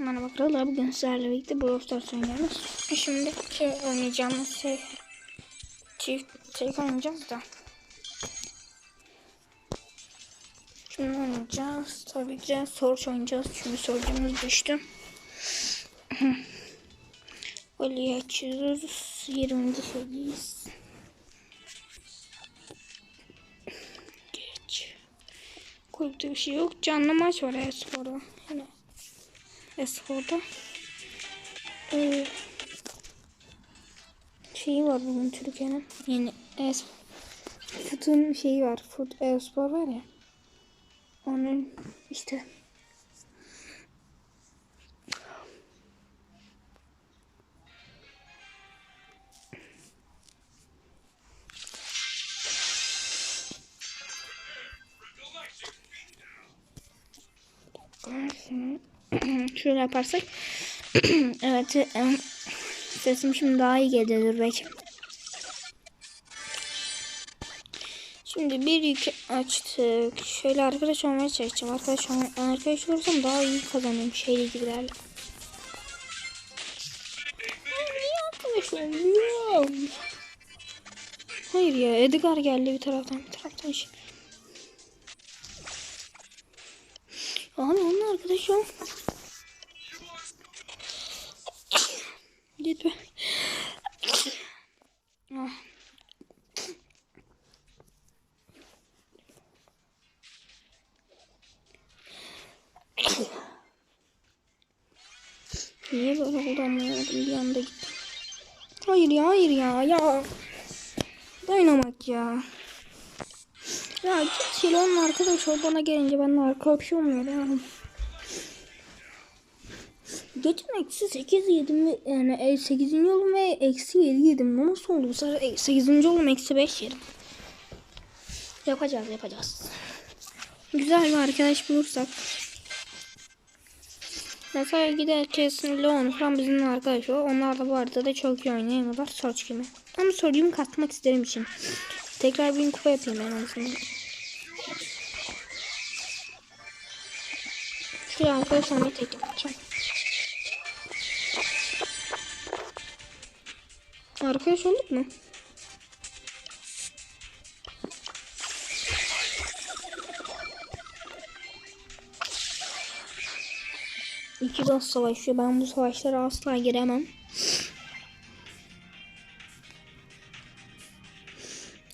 Merhaba krallar. Bugün sizlerle birlikte Brawl Stars oynuyoruz. Şimdi şey oynayacağımız şey çift şey oynayacağız da. Şimdi oynayacağız. Tabii ki de soru oynayacağız. Çünkü sorucumuz düştü. Oli açıyoruz. 20. şeydeyiz. Geç. Kulüpte bir şey yok. Canlı maç var e-sporda. Yine. Espor'da. Ee, şeyi var bugün Türkiye'nin yeni es Futun şeyi var. Fut e-spor var ya. Onun işte Şöyle yaparsak. evet. e, Sesim şimdi daha iyi geliyordur belki. Şimdi bir yük açtık. Şöyle arkadaş olmaya çalışacağım. Arkadaş, olma, arkadaş olursam daha iyi kazanıyorum şeyle gibilerle. Arkadaş olmuyorum? Hayır ya Edgar geldi bir taraftan bir taraftan. Şey. Abi onun arkadaşı o. Ah. Niye böyle oldu anlayamadım bir anda gitti. Hayır ya hayır ya ya. Dayanamak ya. Ya git Şilon'un arkadaş ol bana gelince ben de arkadaş olmuyor ya. Geçen eksi 8 yedim yani 8. oldum ve eksi 7 yedim. Nasıl oldu bu sefer 8. oldum eksi 5 yedim. Yapacağız yapacağız. Güzel bir arkadaş bulursak. Mesela gider kesin Leon falan bizimle arkadaş o. Onlar da bu arada da çok iyi oynayamıyorlar. Search gibi. Ama soruyu katmak isterim için. Tekrar bir kupa yapayım en azından. Şuraya arkadaş olmayı tek yapacağım. Arkadaş olduk mu? İki dost savaşıyor. Ben bu savaşlara asla giremem.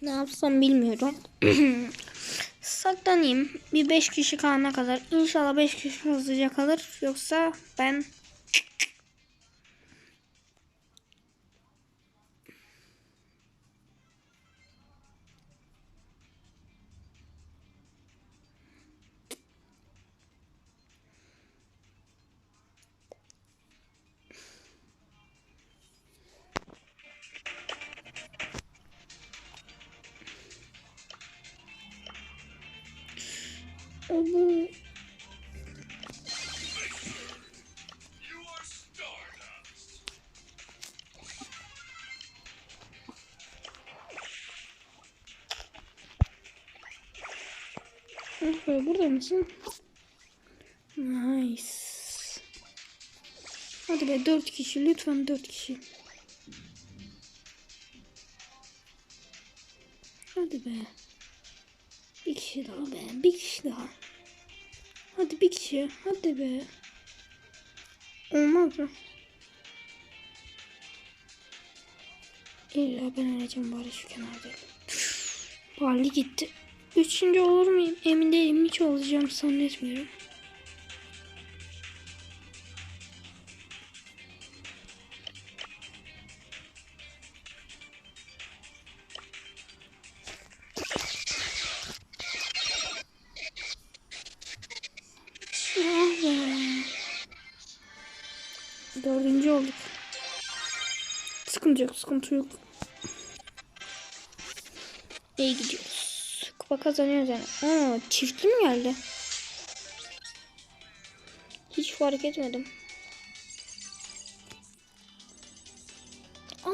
Ne yapsam bilmiyorum. Saklanayım. Bir 5 kişi kalana kadar. İnşallah 5 kişi hızlıca kalır. Yoksa ben Efe burada mısın? Nice. Hadi be 4 kişi lütfen 4 kişi. Hadi be. Bir kişi daha be. Bir kişi daha. Hadi bir kişi. Hadi be. Olmaz mı? İlla ben öleceğim bari şu kenarda. Bali gitti. Üçüncü olur muyum? Emin değilim. Hiç olacağım zannetmiyorum. Dördüncü olduk. Sıkıntı yok, sıkıntı yok. İyi gidiyoruz. Kupa kazanıyoruz yani. Aa, çiftli mi geldi? Hiç fark etmedim. Aa,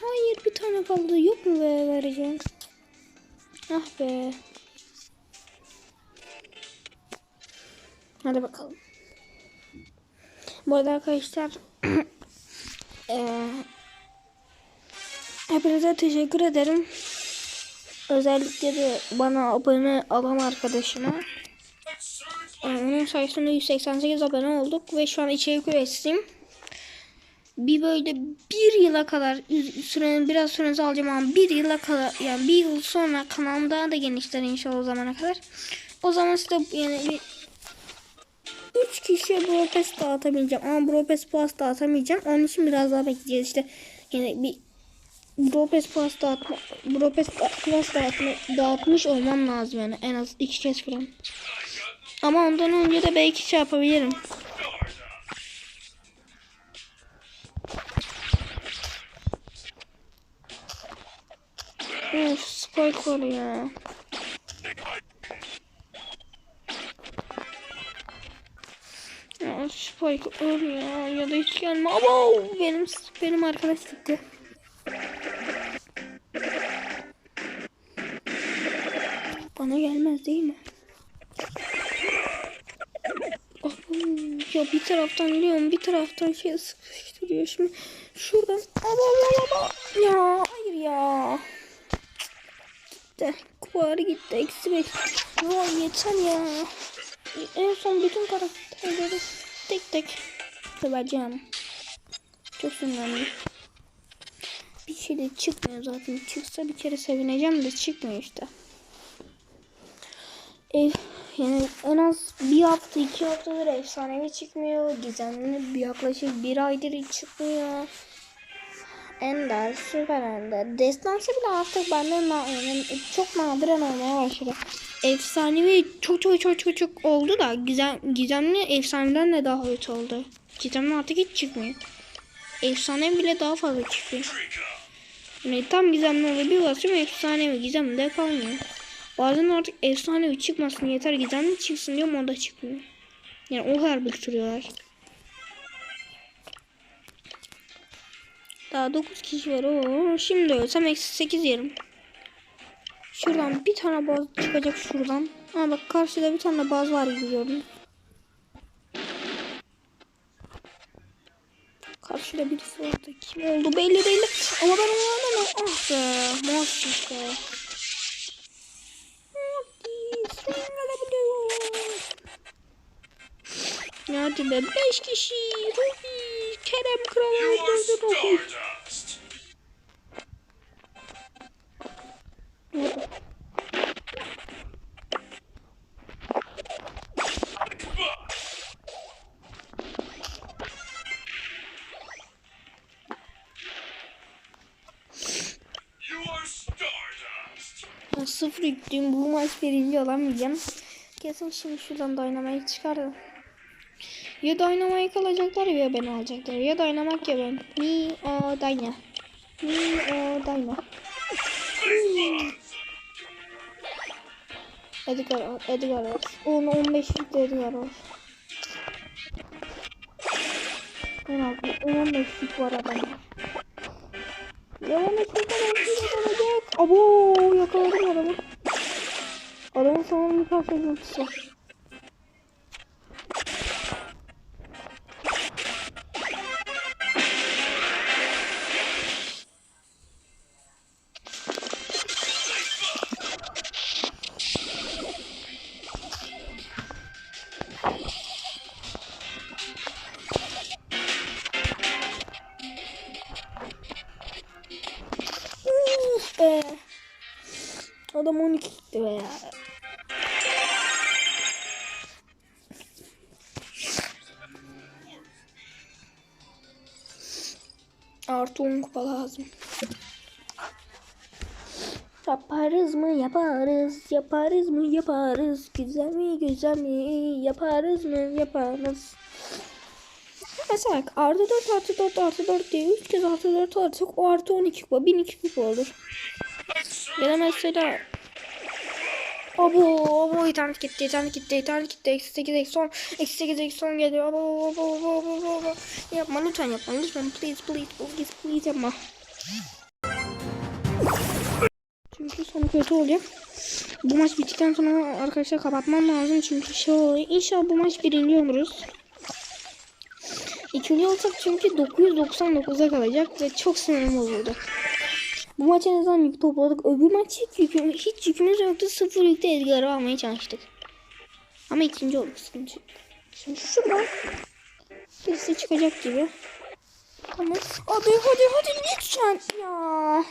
hayır bir tane kaldı. Yok mu be vereceğim? Ah be. Hadi bakalım. Bu arada arkadaşlar eee hepinize teşekkür ederim. Özellikle de bana abone olan arkadaşıma. Ee, Onun sayesinde 188 abone olduk ve şu an içerik üreticiyim. Bir böyle bir yıla kadar sürenin biraz sürenizi alacağım ama bir yıla kadar yani bir yıl sonra kanalım daha da genişler inşallah o zamana kadar. O zaman size yani 3 kişiye Brawl Pass dağıtabileceğim ama Brawl Pass Plus dağıtamayacağım. Onun için biraz daha bekleyeceğiz işte. Yani bir Brawl Pass Plus dağıtma, Brawl Pass Plus dağıtma, dağıtmış olmam lazım yani en az 2 kez falan. Ama ondan önce de belki şey yapabilirim. Of spike var ya. Spike öl ya ya da hiç gelme. Abo benim benim arkadaş gitti. Bana gelmez değil mi? Abo, ya bir taraftan geliyorum bir taraftan şey sıkıştırıyor şimdi. Şuradan. Abo abo abo. Ya hayır ya gitti. Kuvarı gitti. Eksi beş. Vay yeter ya. En son bütün karakterleri tek tek söyleyeceğim. Çok sinirlendim. Bir şey de çıkmıyor zaten. Çıksa bir kere sevineceğim de çıkmıyor işte. Ev yani en az bir hafta iki haftadır efsanevi çıkmıyor. Gizemli bir yaklaşık bir aydır hiç çıkmıyor. Ender, Süper Ender. Destansı bile artık benden na çok nadiren olmaya başladı. Efsanevi çok çok çok çok çok oldu da gizem, gizemli efsaneden de daha kötü oldu. Gizemli artık hiç çıkmıyor. Efsane bile daha fazla çıkıyor. Yani tam gizemli oluyor bir basıyorum efsanevi gizemli de kalmıyor. Bazen artık efsanevi çıkmasın yeter gizemli çıksın diyorum o da çıkmıyor. Yani o kadar bıktırıyorlar. Daha 9 kişi var. Oo, şimdi ölsem eksi 8 yerim. Şuradan bir tane baz çıkacak şuradan. Ama bak karşıda bir tane baz var gördüm. Karşıda birisi orada. Kim oldu belli değil. Ama ben onlardan ah be. Sen gelebiliyor. Hadi be 5 kişi. Ruby. Kerem Kral öldürdü Ruby. Stardust. Nerede? You are Stardust. Ben sıfır yüklüyüm. Bu maç birinci olamayacağım. Kesin şimdi şuradan Dynamite çıkardım. Ya Dynamite alacaklar ya beni alacaklar. Ya Dynamite ya ben. Mi o Dyna. Mi o Dyna. Edgar, al, Edgar var. 10 15 yükle Edgar var. En az 15 yük var adamda. Ya 15 yük alacak. Abo yakaladım adamı. Adamın sanırım bir parça ultisi Adam 12 gitti be ya. Artı 10 kupa lazım. Yaparız mı yaparız, yaparız mı yaparız, güzel mi güzel mi yaparız mı yaparız. Mesela artı 4 artı 4 artı 4 diye 3 kez artı 4 artık o artı 12 kupa 1002 kupa olur. Da mesela Abo abo internet gitti internet gitti internet gitti. Eksi 8 eksi 10 eksi 8 eksi 10 geliyor. Abo abo abo abo abo yapma lütfen yapma lütfen. Please please please please yapma. Çünkü sonu kötü olacak bu maç bittikten sonra arkadaşlar kapatmam lazım. Çünkü şey oluyor. İnşallah bu maç birinci oluruz. İkinci olsak çünkü 999'a kalacak ve çok sinirim bozuldu. Bu maç en azından yük topladık. Öbür maç hiç, yüküm, hiç yükümüz yoktu. Sıfır yükte Edgar'ı almaya çalıştık. Ama ikinci olduk sıkıntı. Şimdi şuradan birisi çıkacak gibi. Tamam. Hadi hadi hadi lütfen ya.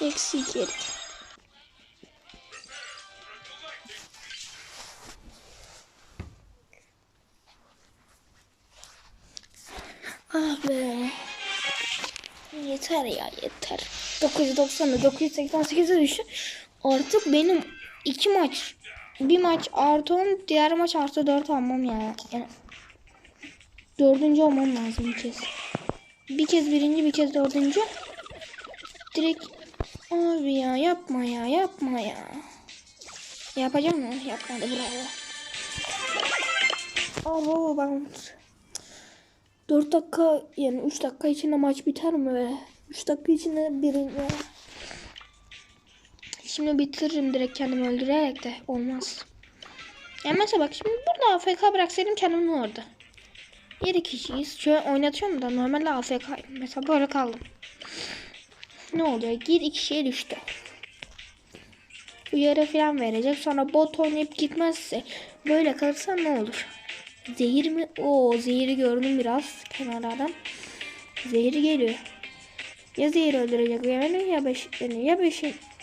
Eksi iki Yeter ya yeter. 990'da 988'e düştü. Artık benim iki maç bir maç artı 10 diğer maç artı 4 almam ya. Yani dördüncü olmam lazım bir kez. Bir kez birinci bir kez dördüncü. Direkt abi ya yapma ya yapma ya. Yapacağım mı? Yapmadı bravo. Aa ben 4 dakika yani 3 dakika içinde maç biter mi be? 3 dakika içinde birinci. Şimdi bitiririm direkt kendimi öldürerek de olmaz. Yani mesela bak şimdi burada AFK bıraksaydım kendimi orada. 7 kişiyiz. Şöyle oynatıyorum da normalde AFK. Mesela böyle kaldım. Ne oluyor? 7 kişiye düştü. Uyarı falan verecek. Sonra bot oynayıp gitmezse böyle kalırsa ne olur? Zehir mi? Oo zehiri gördüm biraz kenarlardan. Zehir geliyor. Ya zehir öldürecek yani ya 5 yani ya 5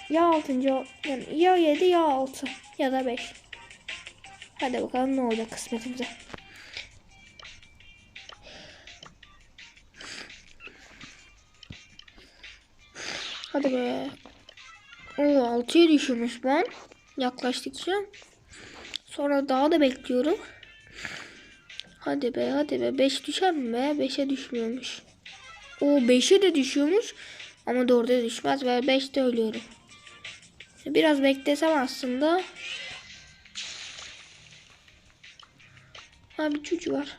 ya 6. yani ya 7 ya 6 ya da 5. Hadi bakalım ne olacak kısmetimize. Hadi be. Oo 6'ya düşürmüş ben. Yaklaştıkça. Sonra daha da bekliyorum. Hadi be hadi be. 5 düşer mi be? 5'e düşmüyormuş. O 5'e de düşüyormuş. Ama 4'e düşmez ve 5'te ölüyorum. Biraz beklesem aslında. Ha bir çocuğu var.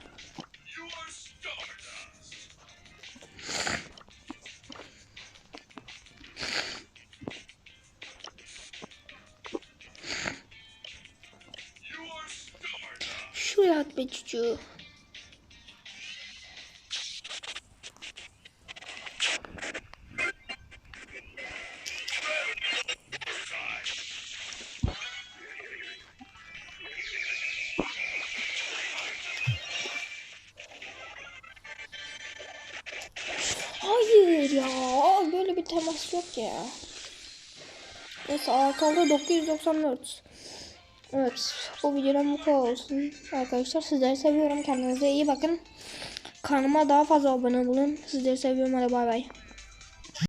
Şuraya at be çocuğu. Temas yok ya. Neyse arkalda 994. Evet. Bu videodan bu kadar olsun. Arkadaşlar sizleri seviyorum. Kendinize iyi bakın. Kanalıma daha fazla abone olun. Sizleri seviyorum. Hadi bay bay.